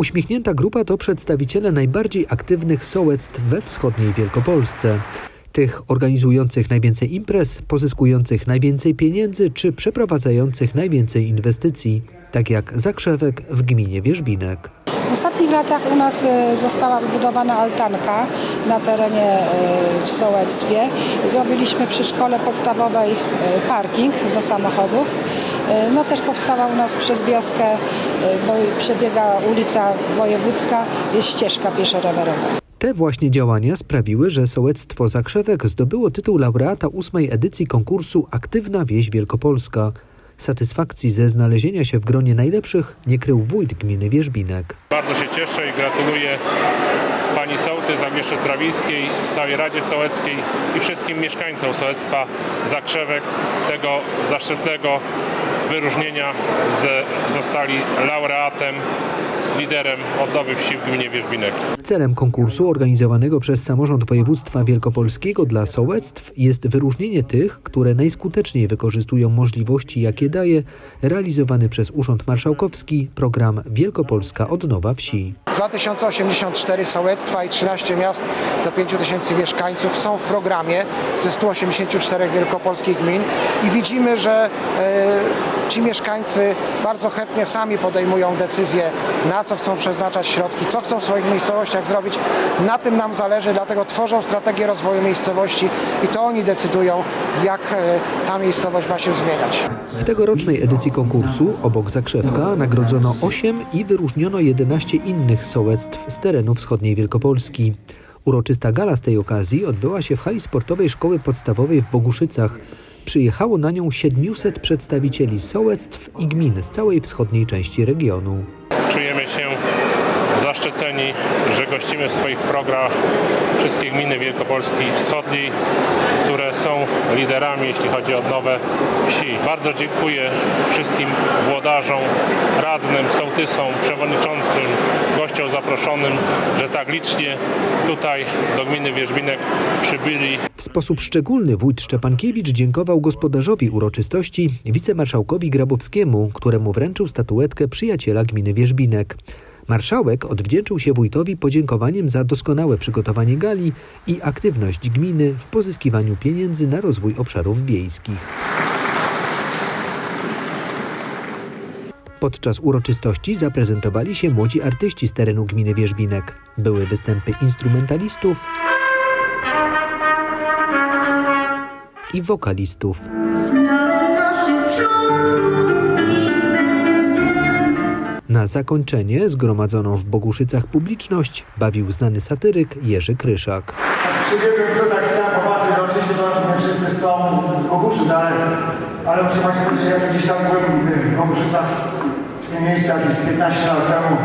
Uśmiechnięta grupa to przedstawiciele najbardziej aktywnych sołectw we wschodniej Wielkopolsce. Tych organizujących najwięcej imprez, pozyskujących najwięcej pieniędzy czy przeprowadzających najwięcej inwestycji, tak jak Zakrzewek w gminie Wierzbinek. W ostatnich latach u nas e, została wybudowana altanka na terenie e, w sołectwie. Zrobiliśmy przy szkole podstawowej e, parking do samochodów. E, No też powstała u nas przez wioskę, e, bo przebiega ulica Wojewódzka, jest ścieżka pieszo-rowerowa. Te właśnie działania sprawiły, że sołectwo Zakrzewek zdobyło tytuł laureata ósmej edycji konkursu Aktywna Wieś Wielkopolska. Satysfakcji ze znalezienia się w gronie najlepszych nie krył wójt gminy Wierzbinek. Bardzo się cieszę i gratuluję pani sołtys Agnieszce Trawińskiej, całej Radzie Sołeckiej i wszystkim mieszkańcom sołectwa Zakrzewek tego zaszczytnego wyróżnienia, że zostali laureatem, liderem odnowy wsi w gminie Wierzbinek. Celem konkursu organizowanego przez samorząd województwa wielkopolskiego dla sołectw jest wyróżnienie tych, które najskuteczniej wykorzystują możliwości, jakie daje realizowany przez Urząd Marszałkowski program Wielkopolska Odnowa Wsi. 2084 sołectwa i 13 miast do 5000 mieszkańców są w programie ze 184 wielkopolskich gmin i widzimy, że e, ci mieszkańcy bardzo chętnie sami podejmują decyzje, na co chcą przeznaczać środki, co chcą w swoich miejscowościach zrobić. Na tym nam zależy, dlatego tworzą strategię rozwoju miejscowości i to oni decydują, jak e, ta miejscowość ma się zmieniać. W tegorocznej edycji konkursu obok Zakrzewka nagrodzono 8 i wyróżniono 11 innych sołectw z terenu wschodniej Wielkopolski. Uroczysta gala z tej okazji odbyła się w hali sportowej Szkoły Podstawowej w Boguszycach. Przyjechało na nią 700 przedstawicieli sołectw i gmin z całej wschodniej części regionu. Czujemy się zaszczyceni, że gościmy w swoich programach wszystkie gminy Wielkopolski Wschodniej, które są liderami, jeśli chodzi o odnowę wsi. Bardzo dziękuję wszystkim włodarzom, radnym, sołtysom, przewodniczącym, gościom zaproszonym, że tak licznie tutaj do gminy Wierzbinek przybyli W sposób szczególny wójt Szczepankiewicz dziękował gospodarzowi uroczystości, wicemarszałkowi Grabowskiemu, któremu wręczył statuetkę przyjaciela gminy Wierzbinek. Marszałek odwdzięczył się wójtowi podziękowaniem za doskonałe przygotowanie gali i aktywność gminy w pozyskiwaniu pieniędzy na rozwój obszarów wiejskich. Podczas uroczystości zaprezentowali się młodzi artyści z terenu gminy Wierzbinek. Były występy instrumentalistów i wokalistów. Na zakończenie zgromadzoną w Boguszycach publiczność bawił znany satyryk Jerzy Kryszak. Przybiegłem tu tak chciałem popatrzeć, no oczywiście to nie wszyscy są z, z Boguszyc, ale, ale muszę Państwu powiedzieć, że gdzieś tam byłem w, Boguszycach, tym miejscu jakieś z 15 lat temu,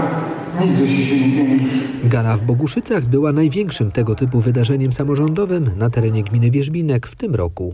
nic się nie zmieni. Gala w Boguszycach była największym tego typu wydarzeniem samorządowym na terenie gminy Wierzbinek w tym roku.